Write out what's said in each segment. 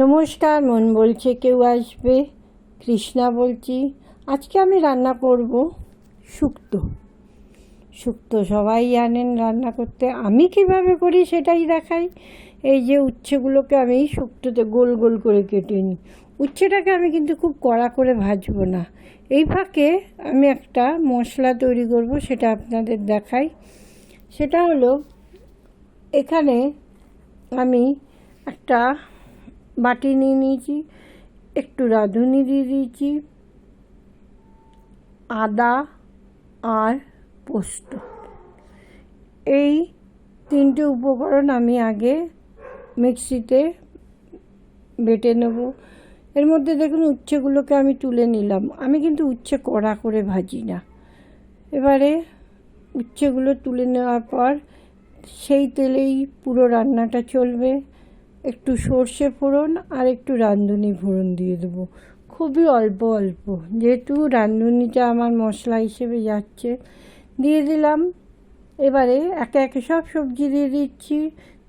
নমস্কার, মন বলছে কেউ আসবে, কৃষ্ণা বলছি, আজকে আমি রান্না করব শুক্ত। শুক্তো সবাই জানেন রান্না করতে। আমি কীভাবে করি সেটাই দেখাই। এই যে উচ্ছেগুলোকে আমি শুক্তোতে গোল গোল করে কেটে নিই। উচ্ছেটাকে আমি কিন্তু খুব কড়া করে ভাজবো না। এই ফাঁকে আমি একটা মশলা তৈরি করব, সেটা আপনাদের দেখাই। সেটা হলো, এখানে আমি একটা বাটি নিয়ে নিয়েছি, একটু রাঁধুনি দিয়ে দিয়েছি, আদা আর পোস্ত। এই তিনটে উপকরণ আমি আগে মিক্সিতে বেটে নেব। এর মধ্যে দেখুন উচ্ছেগুলোকে আমি তুলে নিলাম। আমি কিন্তু উচ্ছে কড়া করে ভাজি না। এবারে উচ্ছেগুলো তুলে নেওয়ার পর সেই তেলেই পুরো রান্নাটা চলবে। একটু সর্ষে ফোড়ন আর একটু রাঁধুনি ফোড়ন দিয়ে দেবো। খুবই অল্প অল্প। যেহেতু রাঁধুনিটা আমার মশলা হিসেবে যাচ্ছে, দিয়ে দিলাম। এবারে একে একে সব সবজি দিয়ে দিচ্ছি।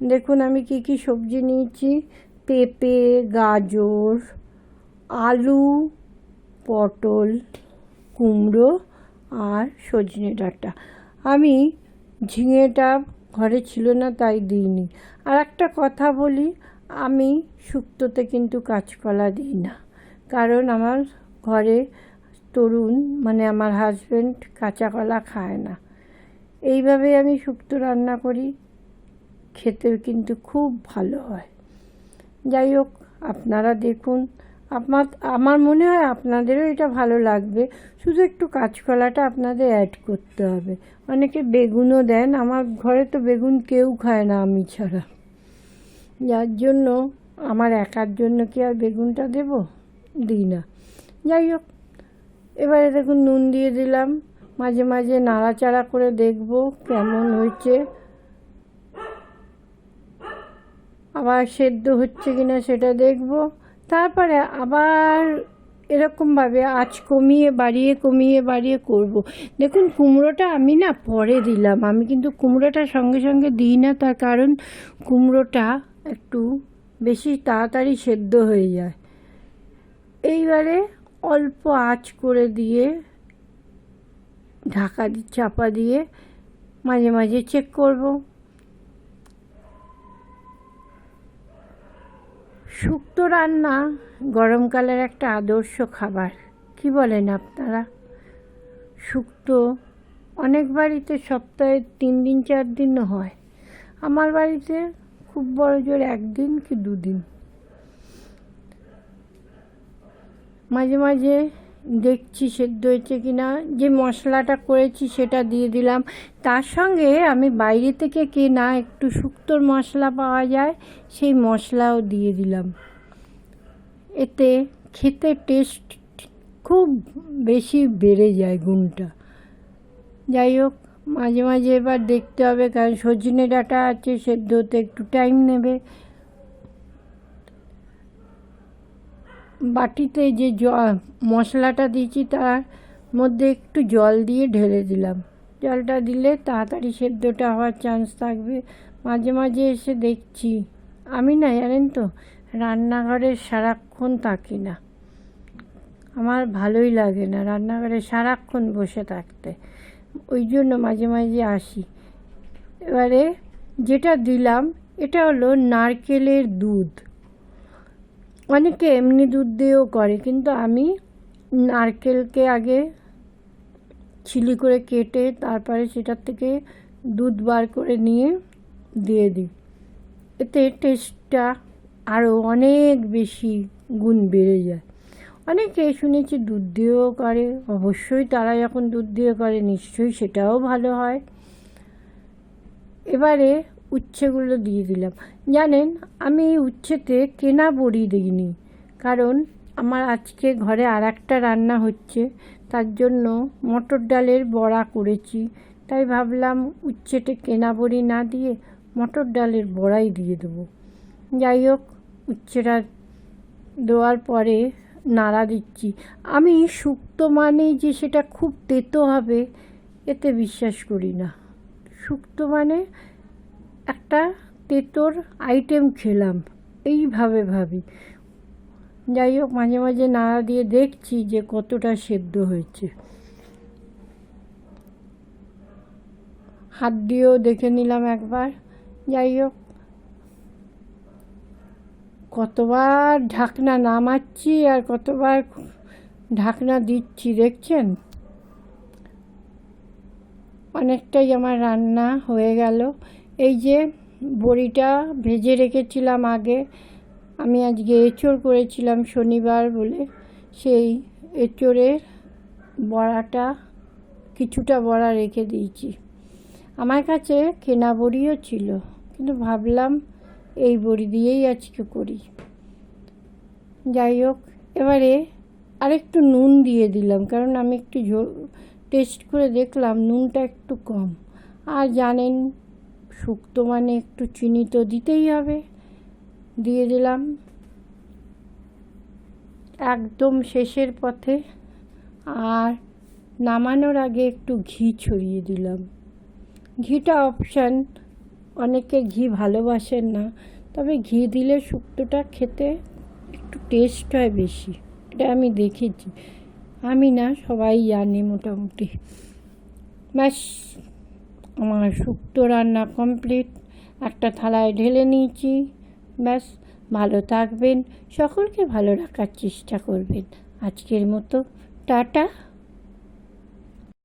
দেখুন আমি কি কি সবজি নিয়েছি। পেঁপে, গাজর, আলু, পটল, কুমড়ো আর সজনে ডাঁটা। আমি ঝিঙেটা ঘরে ছিল না, তাই দিইনি। আর একটা কথা বলি, আমি শুক্তোতে কিন্তু কাঁচকলা দিই না। কারণ আমার ঘরে তরুণ মানে আমার হাজব্যান্ড কাঁচা কলা খায় না। এইভাবে আমি শুক্তো রান্না করি খেতে কিন্তু খুব ভালো হয়। যাই হোক, আপনারা দেখুন আপনার, আমার মনে হয় আপনাদেরও এটা ভালো লাগবে। শুধু একটু কাঁচকলাটা আপনাদের অ্যাড করতে হবে। অনেকে বেগুনও দেন, আমার ঘরে তো বেগুন কেউ খায় না আমি ছাড়া। যার জন্য আমার একার জন্য কি আর বেগুনটা দেব? দিই না। যাই হোক, এবারে দেখুন নুন দিয়ে দিলাম। মাঝে মাঝে নাড়াচাড়া করে দেখব কেমন হয়েছে। আবার সেদ্ধ হচ্ছে কিনা সেটা দেখব। তারপরে আবার এরকমভাবে আঁচ কমিয়ে, বাড়িয়ে কমিয়ে, বাড়িয়ে করব। দেখুন, কুমড়োটা আমি না পরে দিলাম। আমি কিন্তু কুমড়োটা সঙ্গে সঙ্গে দিই না, তার কারণ কুমড়োটা একটু বেশি তাড়াতাড়ি সেদ্ধ হয়ে যায়। এইবারে অল্প আঁচ করে দিয়ে, ঢাকা চাপা দিয়ে মাঝে মাঝে চেক করব। শুক্তো রান্না গরমকালের একটা আদর্শ খাবার। কি বলেন আপনারা? শুক্তো অনেক বাড়িতে সপ্তাহে তিন দিন, চার দিনও হয়। আমার বাড়িতে খুব বড় জোর একদিন কি দুদিন। মাঝে মাঝে দেখছি সেদ্ধ হয়েছে কি না যে মশলাটা করেছি সেটা দিয়ে দিলাম। তার সঙ্গে আমি বাইরে থেকে কেনা একটু শুক্তোর মশলা পাওয়া যায়, সেই মশলাও দিয়ে দিলাম। এতে খেতে টেস্ট খুব বেশি বেড়ে যায় গুণটা। যাই হোক, মাঝে মাঝে এবার দেখতে হবে, কারণ সজনে ডাঁটা আছে সেদ্ধ হতে একটু টাইম নেবে। বাটিতে যে জল, মশলাটা দিয়েছি তার মধ্যে একটু জল দিয়ে ঢেলে দিলাম। জলটা দিলে তাড়াতাড়ি সেদ্ধটা হওয়ার চান্স থাকবে। মাঝে মাঝে এসে দেখছি, আমি না, জানেন তো, রান্নাঘরে সারাক্ষণ থাকি না। আমার ভালোই লাগে না রান্নাঘরে সারাক্ষণ বসে থাকতে। ওই জন্য মাঝে মাঝে আসি। এবারে যেটা দিলাম, এটা হলো নারকেলের দুধ। অনেকে এমনি দুধ দিয়েও করে, কিন্তু আমি নারকেলকে আগে ছিলি করে কেটে তারপরে সেটার থেকে দুধ বার করে নিয়ে দিয়ে দিই। এতে টেস্টটা আরও অনেক বেশি গুণ বেড়ে যায়। অনেকে শুনেছি দুধ দিয়েও করে, অবশ্যই তারা যখন দুধ দিয়ে করে নিশ্চয়ই সেটাও ভালো হয়। এবারে উচ্ছেগুলো দিয়ে দিলাম। জানেন, আমি এই উচ্ছেতে কেনা বড়ি দিইনি। কারণ আমার আজকে ঘরে আর একটা রান্না হচ্ছে, তার জন্য মটর ডালের বড়া করেছি। তাই ভাবলাম উচ্ছেতে কেনা বড়ি না দিয়ে মটর ডালের বড়াই দিয়ে দেবো। যাই হোক, উচ্ছেটা দেওয়ার পরে নাড়া দিচ্ছি। আমি শুক্তো মানে যে সেটা খুব তেতো হবে, এতে বিশ্বাস করি না। শুক্তো মানে একটা তেতোর আইটেম খেলাম। এইভাবে ভাবি। যাই হোক, মাঝে মাঝে নাড়া দিয়ে দেখছি যে কতটা সেদ্ধ হয়েছে। হাত দিয়েও দেখে নিলাম একবার। যাই হোক, কতবার ঢাকনা নামাচ্ছি আর কতবার ঢাকনা দিচ্ছি, দেখছেন? অনেকটাই আমার রান্না হয়ে গেল। এই যে বড়িটা ভেজে রেখেছিলাম আগে, আমি আজকে এঁচড় করেছিলাম শনিবার বলে। সেই এঁচড়ের বড়াটা, কিছুটা বড়া রেখে দিয়েছি। আমার কাছে কেনা বড়িও ছিল, কিন্তু ভাবলাম এই বড়ি দিয়েই আজকে করি। যাই হোক, এবারে আরেকটু নুন দিয়ে দিলাম, কারণ আমি একটু টেস্ট করে দেখলাম নুনটা একটু কম। আর জানেন শুক্তো মানে একটু চিনি তো দিতেই হবে। দিয়ে দিলাম। একদম শেষের পথে। আর নামানোর আগে একটু ঘি ছড়িয়ে দিলাম। ঘিটা অপশান। অনেকে ঘি ভালোবাসেন না। তবে ঘি দিলে শুক্তোটা খেতে একটু টেস্ট হয় বেশি। এটা আমি দেখেছি। আমি না, সবাই জানে মোটামুটি। ব্যাস। আমার শুক্তো রান্না কমপ্লিট একটা থালায় ঢেলে নিয়েছি। ব্যাস, ভালো থাকবেন। সকলকে ভালো রাখার চেষ্টা করবেন। আজকের মতো, টাটা।